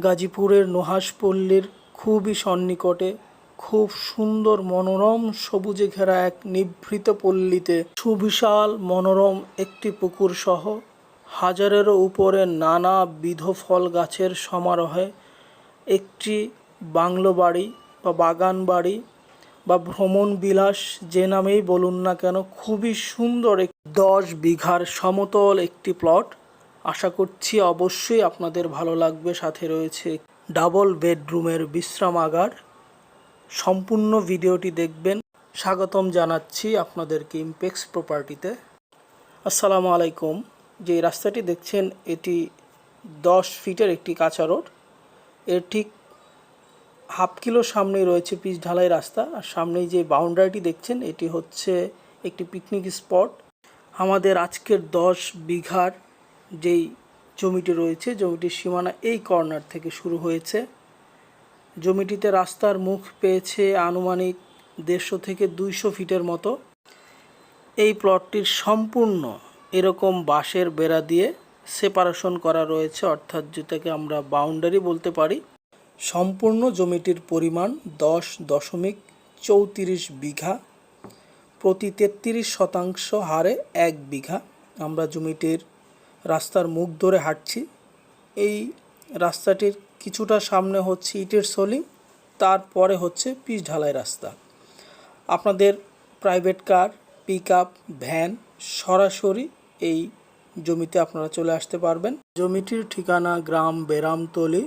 গাজীপুরের নুহাশপল্লীর খুবই সন্নিকটে খুব সুন্দর মনোরম সবুজে ঘেরা এক নিভৃত পল্লীতে সুবিশাল মনোরম একটি পুকুর সহ হাজারেরও উপরে নানা বিধ ফল গাছের সমারোহে একটি বাংলো বাড়ি বা বাগান বাড়ি বা ভ্রমণ বিলাস যে নামেই বলুন না কেন খুবই সুন্দর দশ বিঘার সমতল একটি প্লট। আশা করছি অবশ্যই আপনাদের ভালো লাগবে। সাথে রয়েছে ডাবল বেডরুমের বিশ্রামাগার। সম্পূর্ণ ভিডিওটি দেখবেন। স্বাগতম জানাচ্ছি আপনাদেরকে ইমপেক্স প্রপার্টিতে আসসালামু আলাইকুম। যে রাস্তাটি দেখছেন, এটি দশ ফিটের একটি কাঁচা রোড। এর ঠিক হাফ কিলো সামনেই রয়েছে পিচ ঢালাই রাস্তা। আর সামনেই যে বাউন্ডারিটি দেখছেন, এটি হচ্ছে একটি পিকনিক স্পট আমাদের আজকের দশ বিঘার যেই জমিটি রয়েছে, জমিটির সীমানা এই কর্নার থেকে শুরু হয়েছে। জমিটিতে রাস্তার মুখ পেয়েছে আনুমানিক দেড়শো থেকে দুইশো ফিটের মতো। এই প্লটটির সম্পূর্ণ এরকম বাঁশের বেড়া দিয়ে সেপারেশন করা রয়েছে, অর্থাৎ যেটাকে আমরা বাউন্ডারি বলতে পারি। সম্পূর্ণ জমিটির পরিমাণ দশ দশমিক চৌত্রিশ বিঘা। প্রতি তেত্রিশ শতাংশ হারে এক বিঘা। আমরা জমিটির রাস্তার মুখ ধরে হাঁটছি। এই রাস্তাটির কিছুটা সামনে হচ্ছে ইটের সলিং তারপরে হচ্ছে পিচ ঢালাই রাস্তা। আপনাদের private car pick up van সরাসরি এই জমিতে আপনারা চলে আসতে পারবেন। জমিটির ঠিকানা গ্রাম বেরামতলি,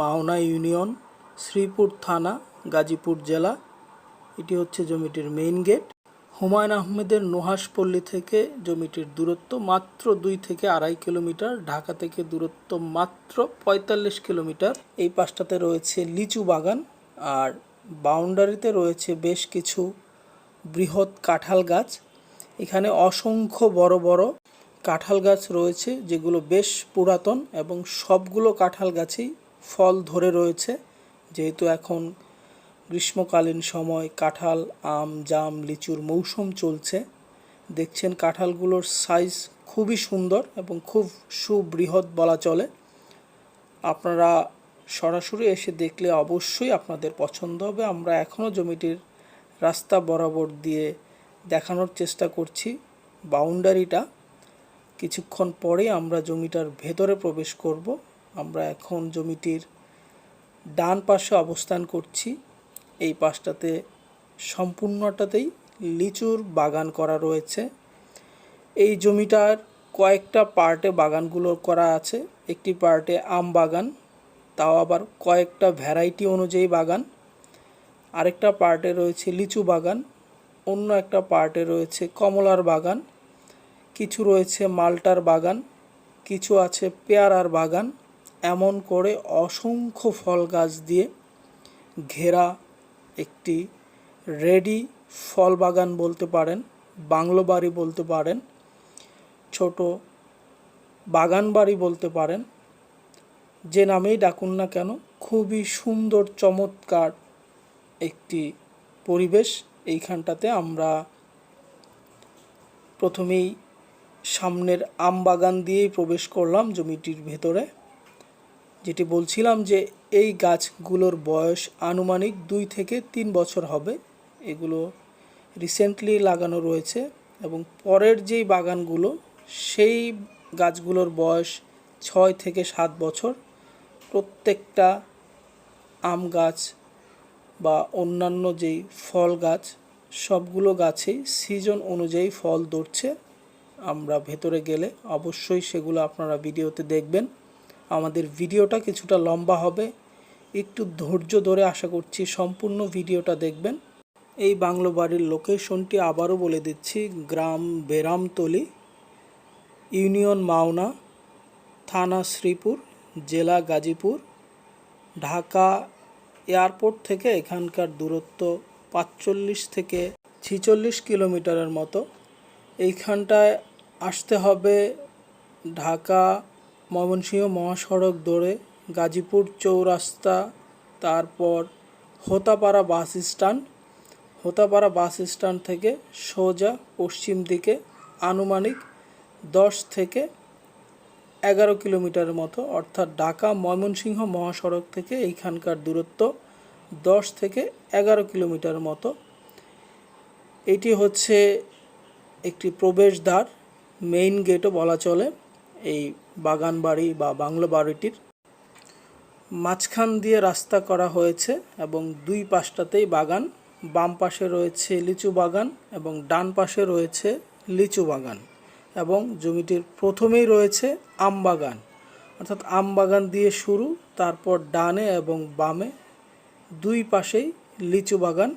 মাওনা ইউনিয়ন, শ্রীপুর থানা, গাজীপুর জেলা। এটি হচ্ছে জমিটির মেইন গেট হুমায়ুন আহমেদের নুহাশপল্লী থেকে জমিটির দূরত্ব মাত্র দুই থেকে আড়াই কিলোমিটার, ঢাকা থেকে দূরত্ব মাত্র পঁয়তাল্লিশ কিলোমিটার। এই পাশটাতে রয়েছে লিচু বাগান আর বাউন্ডারিতে রয়েছে বেশ কিছু বৃহৎ কাঁঠাল গাছ। এখানে অসংখ্য বড় বড় কাঁঠাল গাছ রয়েছে, যেগুলো বেশ পুরাতন এবং সবগুলো কাঁঠাল গাছেই ফল ধরে রয়েছে, যেহেতু এখন গ্রীষ্মকালীন সময় কাঁঠাল, আম, জাম, লিচুর মৌসুম চলছে। দেখছেন কাঁঠালগুলোর সাইজ খুবই সুন্দর এবং খুব সুবৃহৎ বলা চলে। আপনারা সরাসরি এসে দেখলে অবশ্যই আপনাদের পছন্দ হবে। আমরা এখনও জমিটির রাস্তা বরাবর দিয়ে দেখানোর চেষ্টা করছি বাউন্ডারিটা। কিছুক্ষণ পরে আমরা জমিটার ভেতরে প্রবেশ করব। আমরা এখন জমিটির ডান পাশে অবস্থান করছি। এই পাশটাতে সম্পূর্ণটাতেই লিচুর বাগান করা রয়েছে। এই জমিটার কয়েকটা পার্টে বাগানগুলো করা আছে। একটি পার্টে আম বাগান, তাও আবার কয়েকটা ভ্যারাইটি অনুযায়ী বাগান। আরেকটা পার্টে রয়েছে লিচু বাগান, অন্য একটা পার্টে রয়েছে কমলার বাগান, কিছু রয়েছে মালটার বাগান, কিছু আছে পেয়ারার বাগান। এমন করে অসংখ্য ফল গাছ দিয়ে ঘেরা একটি রেডি ফল বাগান বলতে পারেন, বাংলো বাড়ি বলতে পারেন, ছোট বাগান বাড়ি বলতে পারেন। যে নামেই ডাকুন না কেন, খুবই সুন্দর, চমৎকার একটি পরিবেশ এইখানটাতে আমরা প্রথমেই সামনের আম বাগান দিয়েই প্রবেশ করলাম জমিটির ভেতরে। যেটি বলছিলাম যে এই গাছগুলোর বয়স আনুমানিক দুই থেকে তিন বছর হবে। এগুলো রিসেন্টলি লাগানো রয়েছে এবং পরের যেই বাগানগুলো, সেই গাছগুলোর বয়স ছয় থেকে সাত বছর। প্রত্যেকটা আম গাছ বা অন্যান্য যেই ফল গাছ, সবগুলো গাছেই সিজন অনুযায়ী ফল ধরছে। আমরা ভেতরে গেলে অবশ্যই সেগুলো আপনারা ভিডিওতে দেখবেন। আমাদের ভিডিওটা কিছুটা লম্বা হবে একটু ধৈর্য ধরে আশা করছি সম্পূর্ণ ভিডিওটা দেখবেন। এই বাংলো বাড়ির লোকেশনটি আবারও বলে দিচ্ছি, গ্রাম বেরামতলি, ইউনিয়ন মাওনা, থানা শ্রীপুর, জেলা গাজীপুর, ঢাকা এয়ারপোর্ট থেকে এখানকার দূরত্ব পাঁচচল্লিশ থেকে ছিচল্লিশ কিলোমিটারের মতো। এইখানটায় আসতে হবে ঢাকা ময়মনসিংহ মহাসড়ক ধরে গাজীপুর চৌরাস্তা, তারপর Hotapara bus stand. Hotapara bus stand থেকে সোজা পশ্চিম দিকে আনুমানিক দশ থেকে এগারো কিলোমিটারের মতো, অর্থাৎ ঢাকা ময়মনসিংহ মহাসড়ক থেকে এইখানকার দূরত্ব দশ থেকে এগারো কিলোমিটার মতো। এটি হচ্ছে একটি প্রবেশদ্বার, মেইন গেটও বলা চলে, এই বাগান বাড়ি বা বাংলো বাড়িটির মাঝখান দিয়ে রাস্তা করা হয়েছে এবং দুই পাশটাতেই বাগান। বাম পাশে রয়েছে লিচু বাগান এবং ডান পাশে রয়েছে লিচু বাগান এবং জমিটির প্রথমেই রয়েছে আম বাগান। অর্থাৎ আম বাগান দিয়ে শুরু, তারপর ডানে এবং বামে দুই পাশেই লিচু বাগান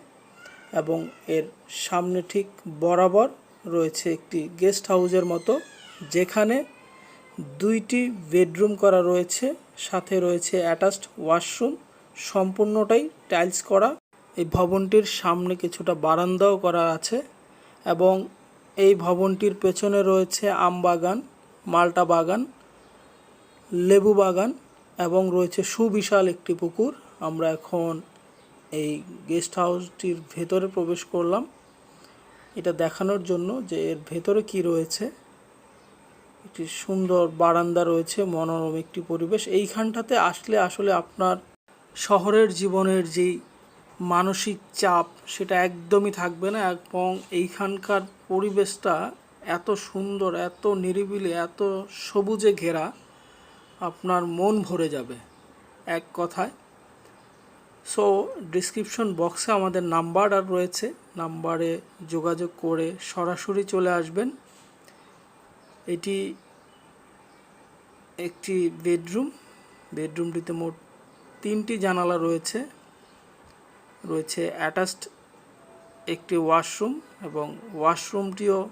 এবং এর সামনে ঠিক বরাবর রয়েছে একটি গেস্ট হাউসের মতো, যেখানে দুইটি বেডরুম করা রয়েছে, সাথে রয়েছে অ্যাটাচড ওয়াশরুম, সম্পূর্ণটাই টাইলস করা। এই ভবনটির সামনে কিছুটা বারান্দাও করা আছে এবং এই ভবনটির পেছনে রয়েছে আম বাগান, মাল্টা বাগান, লেবু বাগান এবং রয়েছে সুবিশাল একটি পুকুর। আমরা এখন এই গেস্ট হাউসটির ভেতরে প্রবেশ করলাম। এটা দেখানোর জন্য যে এর ভেতরে কি রয়েছে। একটি সুন্দর বারান্দা রয়েছে, মনোরম একটি পরিবেশ। এইখানটাতে আসলে আসলে আপনার শহরের জীবনের যেই মানসিক চাপ, সেটা একদমই থাকবে না এবং এইখানকার পরিবেশটা এত সুন্দর, এত নিরিবিলি, এত সবুজে ঘেরা, আপনার মন ভরে যাবে এক কথায়। সো ডিসক্রিপশন বক্সে আমাদের নাম্বার আর রয়েছে। নাম্বারে যোগাযোগ করে সরাসরি চলে আসবেন। এটি একটি বেডরুম। বেডরুমটিতে মোট তিনটি জানালা রয়েছে। রয়েছে অ্যাটাচড একটি ওয়াশরুম এবং ওয়াশরুমটিও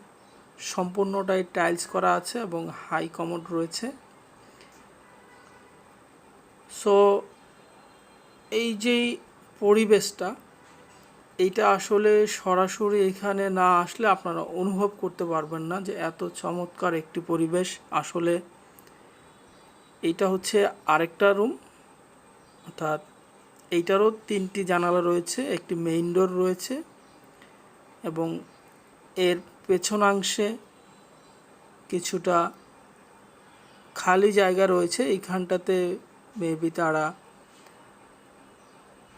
সম্পূর্ণটাই টাইলস করা আছে এবং হাই কমোড রয়েছে। সো, এই যেই পরিবেশটা এইটা আসলে সরাসরি এখানে না আসলে আপনারা অনুভব করতে পারবেন না যে এত চমৎকার একটি পরিবেশ। আসলে এইটা হচ্ছে আরেকটা রুম, অর্থাৎ এইটারও তিনটি জানালা রয়েছে, একটি মেইন ডোর রয়েছে এবং এর পেছনাংশে কিছুটা খালি জায়গা রয়েছে। এইখানটাতে মেবি তারা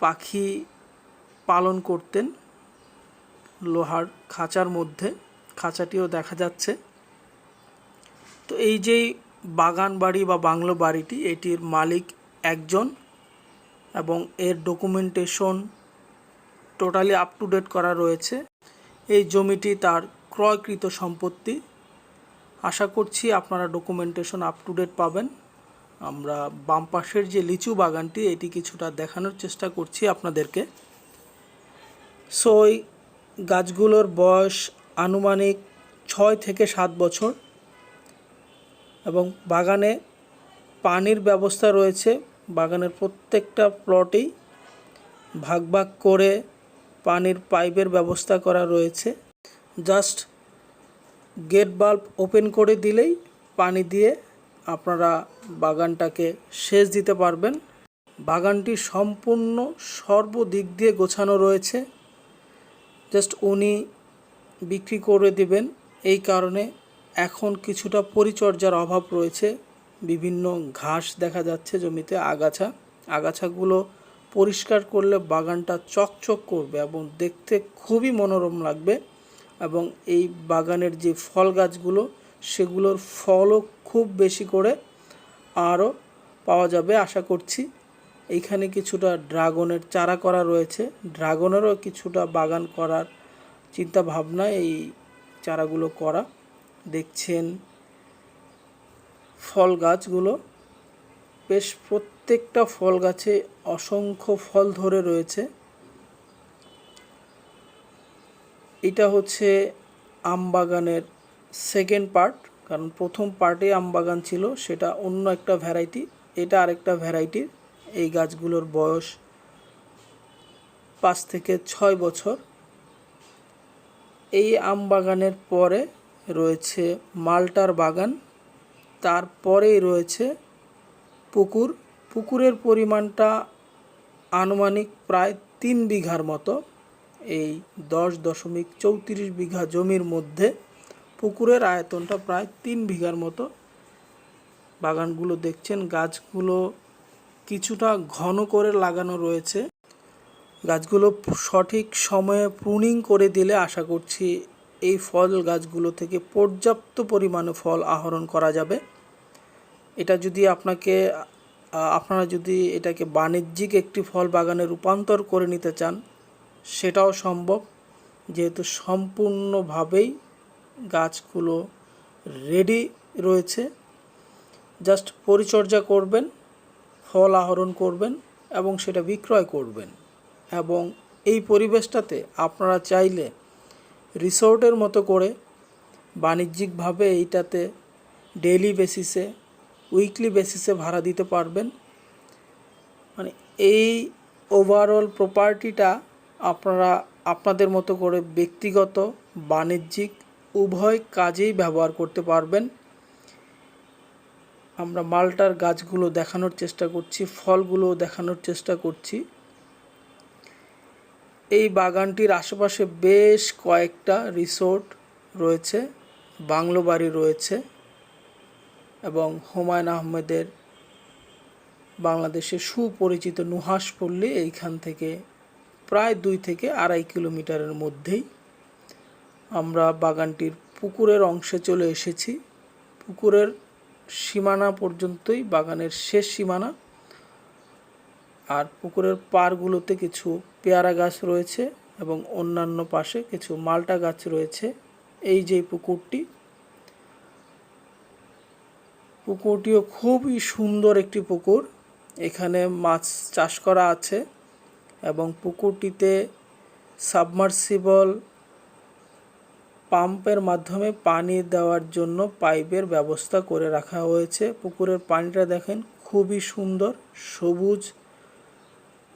পাখি পালন করতেন লোহার খাঁচার মধ্যে। খাঁচাটিও দেখা যাচ্ছে। তো এই যেই বাগান বাড়ি বা বাংলো বাড়িটি, এটির মালিক একজন এবং এর documentation totally up to date করা রয়েছে। এই জমিটি তার ক্রয়কৃত সম্পত্তি। আশা করছি আপনারা ডকুমেন্টেশন আপ টু ডেট পাবেন। আমরা বাম পাশের যে লিচু বাগানটি, এটি কিছুটা দেখানোর চেষ্টা করছি আপনাদেরকে। সো গাছগুলোর বয়স আনুমানিক ছয় থেকে সাত বছর এবং বাগানে পানির ব্যবস্থা রয়েছে। বাগানের প্রত্যেকটা প্লটেই ভাগ ভাগ করে পানির পাইপের ব্যবস্থা করা রয়েছে। জাস্ট গেট বাল্ব ওপেন করে দিলেই পানি দিয়ে আপনারা বাগানটাকে সেচ দিতে পারবেন। বাগানটি সম্পূর্ণ সর্বদিক দিয়ে গোছানো রয়েছে। জাস্ট উনি বিক্রি করে দিবেন। এই কারণে এখন কিছুটা পরিচর্যার অভাব রয়েছে। বিভিন্ন ঘাস দেখা যাচ্ছে জমিতে, আগাছা। আগাছাগুলো পরিষ্কার করলে বাগানটা চকচক করবে এবং দেখতে খুবই মনোরম লাগবে এবং এই বাগানের যে ফল গাছগুলো, সেগুলোর ফলও খুব বেশি করে আরও পাওয়া যাবে, আশা করছি। এইখানে কিছুটা ড্রাগনের চারা করা রয়েছে। ড্রাগনেরও কিছুটা বাগান করার চিন্তা ভাবনা এই চারাগুলো করা। দেখছেন ফল গাছগুলো। বেশ প্রত্যেকটা ফল গাছে অসংখ্য ফল ধরে রয়েছে। এটা হচ্ছে আম বাগানের সেকেন্ড পার্ট কারণ প্রথম পার্টে আম বাগান ছিল, সেটা অন্য একটা ভ্যারাইটি এটা আরেকটা ভ্যারাইটির এই গাছগুলোর বয়স পাঁচ থেকে ছয় বছর। এই আম বাগানের পরে রয়েছে মালটার বাগান, তারপরেই রয়েছে পুকুর। পুকুরের পরিমাণটা আনুমানিক প্রায় তিন বিঘার মতো। এই দশ দশমিক চৌত্রিশ বিঘা জমির মধ্যে পুকুরের আয়তনটা প্রায় তিন বিঘার মতো। বাগানগুলো দেখছেন, গাছগুলো কিছুটা ঘন করে লাগানো রয়েছে। গাছগুলো সঠিক সময়ে প্রুনিং করে দিলে আশা করছি এই ফল গাছগুলো থেকে পর্যাপ্ত পরিমাণে ফল আহরণ করা যাবে। এটা যদি আপনাকে, আপনারা যদি এটাকে বাণিজ্যিক একটি ফল বাগানে রূপান্তর করে নিতে চান, সেটাও সম্ভব। যেহেতু সম্পূর্ণভাবেই গাছগুলো রেডি রয়েছে। জাস্ট পরিচর্যা করবেন। ফল আহরণ করবেন এবং সেটা বিক্রয় করবেন। এবং এই পরিবেশটাতে আপনারা চাইলে রিসোর্টের মতো করে বাণিজ্যিকভাবে এইটাতে ডেইলি বেসিসে, উইকলি বেসিসে ভাড়া দিতে পারবেন। মানে এই ওভারঅল প্রপার্টিটা আপনারা, আপনাদের মতো করে ব্যক্তিগত, বাণিজ্যিক, উভয় কাজেই ব্যবহার করতে পারবেন। আমরা মালটার গাছগুলো দেখানোর চেষ্টা করছি ফলগুলো দেখানোর চেষ্টা করছি। এই বাগানটির আশেপাশে বেশ কয়েকটা রিসোর্ট রয়েছে, বাংলো বাড়ি রয়েছে এবং হুমায়ুন আহমেদের বাংলাদেশের সুপরিচিত নুহাস পল্লী এইখান থেকে প্রায় দুই থেকে আড়াই কিলোমিটারের মধ্যেই আমরা বাগানটির পুকুরের অংশে চলে এসেছি। পুকুরের সীমানা পর্যন্তই, বাগানের শেষ সীমানা। আর পুকুরের পাড়গুলোতে কিছু পেয়ারা গাছ রয়েছে এবং অন্যান্য পাশে কিছু মালটা গাছ রয়েছে। এই যে পুকুরটি, পুকুরটিও খুবই সুন্দর একটি পুকুর। এখানে মাছ চাষ করা আছে এবং পুকুরটিতে সাবমার্সিবল পাম্পের মাধ্যমে পানি দেওয়ার জন্য পাইপের ব্যবস্থা করে রাখা হয়েছে। পুকুরের পানিটা দেখেন খুবই সুন্দর, সবুজ।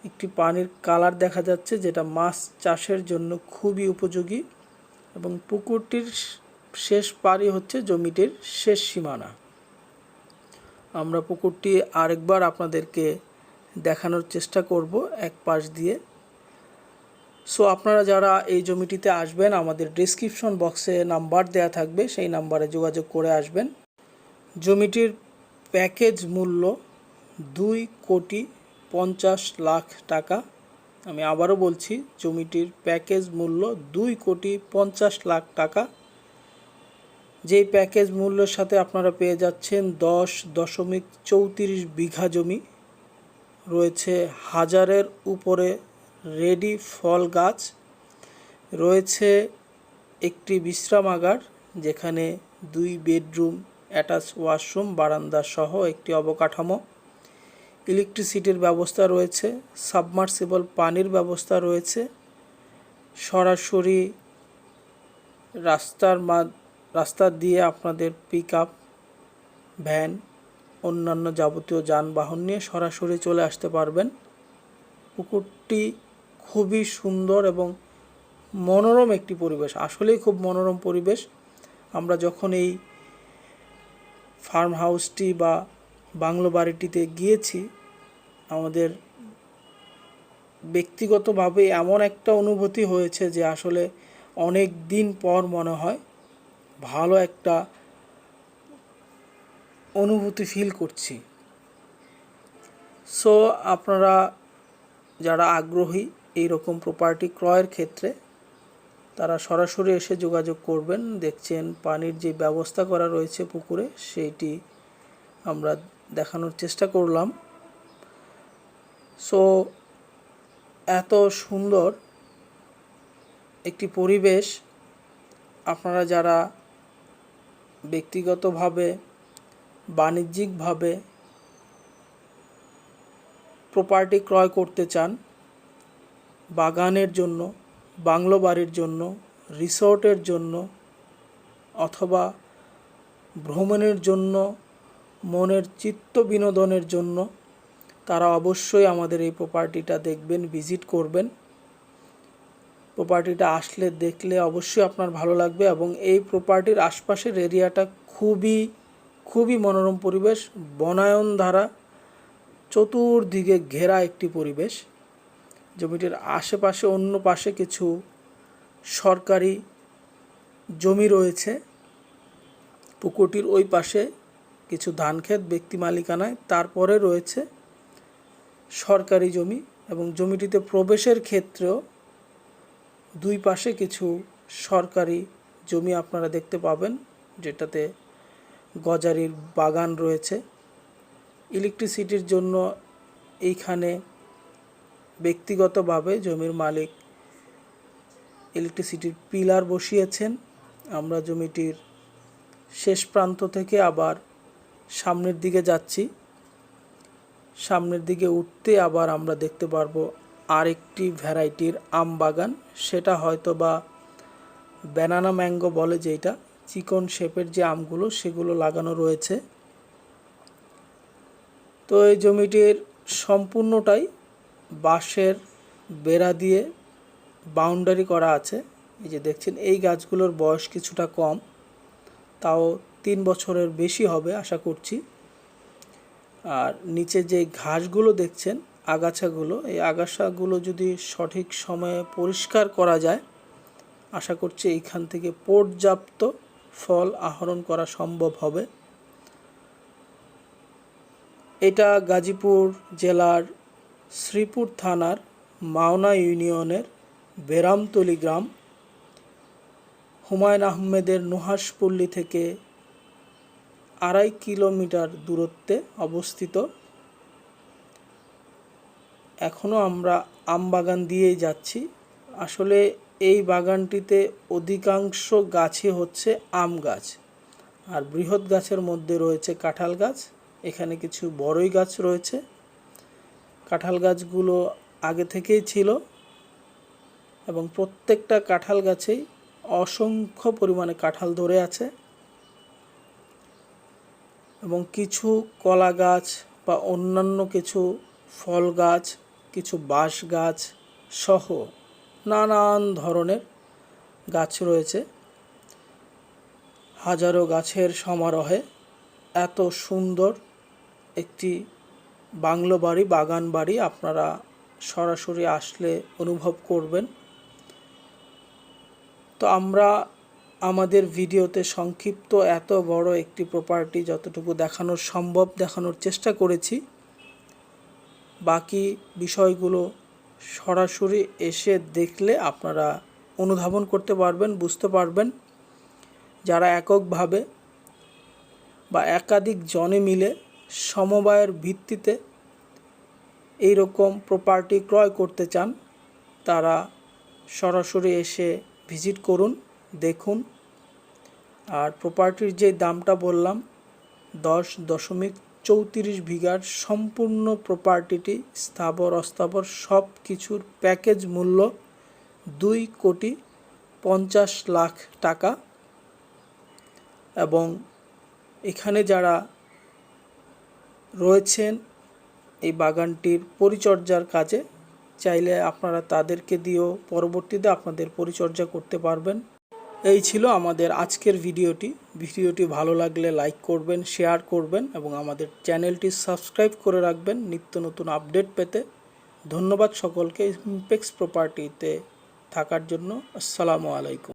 একটি পানির কালার দেখা যাচ্ছে যেটা মাছ চাষের জন্য খুবই উপযোগী এবং পুকুরটির শেষ পাড়ি হচ্ছে জমিটির শেষ সীমানা। আমরা পুকুরটি আরেকবার আপনাদেরকে দেখানোর চেষ্টা করব এক পাশ দিয়ে। সো আপনারা যারা এই জমিটিতে আসবেন, আমাদের ডিসক্রিপশন বক্সে নাম্বার দেয়া থাকবে, সেই নাম্বারে যোগাযোগ করে আসবেন। জমিটির প্যাকেজ মূল্য দুই কোটি পঞ্চাশ লাখ টাকা। আমি আবারও বলছি, জমিটির প্যাকেজ মূল্য দুই কোটি পঞ্চাশ লাখ টাকা। যেই প্যাকেজ মূল্যের সাথে আপনারা পেয়ে যাচ্ছেন দশ দশমিক চৌত্রিশ বিঘা জমি, রয়েছে হাজারের উপরে রেডি ফল গাছ। রয়েছে একটি বিশ্রামাগার, যেখানে দুই বেডরুম, অ্যাটাচ ওয়াশরুম, বারান্দা সহ একটি অবকাঠামো। ইলেকট্রিসিটির ব্যবস্থা রয়েছে, সাবমার্সিবল পানির ব্যবস্থা রয়েছে। সরাসরি রাস্তার মা, রাস্তা দিয়ে আপনাদের পিক আপ ভ্যান, অন্যান্য যাবতীয় যানবাহন নিয়ে সরাসরি চলে আসতে পারবেন। পুকুরটি খুবই সুন্দর এবং মনোরম একটি পরিবেশ। আসলেই খুব মনোরম পরিবেশ। আমরা যখন এই ফার্ম হাউসটি বা বাংলো বাড়িটিতে গিয়েছি, আমাদের ব্যক্তিগতভাবে এমন একটা অনুভূতি হয়েছে যে আসলে অনেক দিন পর মনে হয় ভালো একটা অনুভূতি ফিল করছি। সো আপনারা যারা আগ্রহী এই রকম প্রপার্টি ক্রয়ের ক্ষেত্রে তারা সরাসরি এসে যোগাযোগ করবেন, দেখছেন পানির যে ব্যবস্থা করা রয়েছে পুকুরে সেইটি আমরা দেখানোর চেষ্টা করলাম। সো এত সুন্দর একটি পরিবেশ, আপনারা যারা ব্যক্তিগতভাবে, বাণিজ্যিকভাবে প্রপার্টি ক্রয় করতে চান বাগানের জন্য, বাংলো বাড়ির জন্য, রিসোর্টের জন্য অথবা ভ্রমণের জন্য, মনের চিত্ত বিনোদনের জন্য তারা অবশ্যই আমাদের এই প্রপার্টিটা দেখবেন ভিজিট করবেন। প্রপার্টিটা আসলে দেখলে অবশ্যই আপনার ভালো লাগবে এবং এই প্রপার্টির আশপাশের এরিয়াটা খুবই খুবই মনোরম পরিবেশ বনায়ন দ্বারা চতুর্দিকে ঘেরা একটি পরিবেশ। জমিটির আশেপাশে অন্য পাশে কিছু সরকারি জমি রয়েছে। পুকুরটির ওই পাশে কিছু ধান ক্ষেত, ব্যক্তি মালিকানায়। তারপরে রয়েছে সরকারি জমি এবং জমিটিতে প্রবেশের ক্ষেত্রেও দুই পাশে কিছু সরকারি জমি আপনারা দেখতে পাবেন, যেটাতে গজারির বাগান রয়েছে। ইলেকট্রিসিটির জন্য এইখানে ব্যক্তিগতভাবে জমির মালিক ইলেকট্রিসিটির পিলার বসিয়েছেন। আমরা জমিটির শেষ প্রান্ত থেকে আবার সামনের দিকে যাচ্ছি। সামনের দিকে উঠতে আবার আমরা দেখতে পারব আরেকটি ভ্যারাইটির আম বাগান। সেটা হয়তো বা ব্যানানা ম্যাঙ্গো বলে যেটা চিকন শেপের যে আমগুলো সেগুলো লাগানো রয়েছে। তো এই জমিটির সম্পূর্ণটাই বাঁশের বেড়া দিয়ে বাউন্ডারি করা আছে। এই যে দেখছেন, এই গাছগুলোর বয়স কিছুটা কম, তাও তিন বছরের বেশি হবে আশা করছি। আর নিচে যে ঘাসগুলো দেখছেন, আগাছাগুলো, এই আগাছাগুলো যদি সঠিক সময়ে পরিষ্কার করা যায়, আশা করছি এইখান থেকে পর্যাপ্ত ফল আহরণ করা সম্ভব হবে। এটা গাজীপুর জেলার শ্রীপুর থানার মাওনা ইউনিয়নের বেরামতলি গ্রাম হুমায়ুন আহমেদের নুহাসপল্লী থেকে আড়াই কিলোমিটার দূরত্বে অবস্থিত। এখনও আমরা আম বাগান দিয়েই যাচ্ছি। আসলে এই বাগানটিতে অধিকাংশ গাছই হচ্ছে আম গাছ। আর বৃহৎ গাছের মধ্যে রয়েছে কাঁঠাল গাছ। এখানে কিছু বড়ই গাছ রয়েছে। কাঁঠাল গাছগুলো আগে থেকেই ছিল এবং প্রত্যেকটা কাঁঠাল গাছেই অসংখ্য পরিমাণে কাঁঠাল ধরে আছে এবং কিছু কলা গাছ বা অন্যান্য কিছু ফল গাছ, কিছু বাঁশ গাছ সহ নানান ধরনের গাছ রয়েছে। হাজারো গাছের সমারোহে এত সুন্দর একটি বাংলো বাড়ি, বাগান বাড়ি আপনারা সরাসরি আসলে অনুভব করবেন। তো আমরা আমাদের ভিডিওতে সংক্ষিপ্ত এত বড় একটি প্রপার্টি যতটুকু দেখানোর সম্ভব দেখানোর চেষ্টা করেছি। বাকি বিষয়গুলো সরাসরি এসে দেখলে আপনারা অনুধাবন করতে পারবেন, বুঝতে পারবেন। যারা এককভাবে বা একাধিক জনে মিলে সমবায়ের ভিত্তিতে এই রকম প্রপার্টি ক্রয় করতে চান, তারা সরাসরি এসে ভিজিট করুন, দেখুন। আর প্রপার্টির যে দামটা বললাম, দশ দশমিক চৌত্রিশ বিঘার সম্পূর্ণ প্রপার্টিটি স্থাবর, অস্থাবর সব কিছুর প্যাকেজ মূল্য দুই কোটি পঞ্চাশ লাখ টাকা। এবং এখানে যারা রয়েছেন এই বাগানটির পরিচর্যার কাজে। চাইলে আপনারা তাদেরকে দিয়েও পরবর্তীতে আপনাদের পরিচর্যা করতে পারবেন। এই ছিল আমাদের আজকের ভিডিওটি। ভিডিওটি ভালো লাগলে লাইক করবেন, শেয়ার করবেন এবং আমাদের চ্যানেলটি সাবস্ক্রাইব করে রাখবেন নিত্য নতুন আপডেট পেতে। ধন্যবাদ সকলকে ইম্পেক্স প্রপার্টিতে থাকার জন্য। আসসালামু আলাইকুম।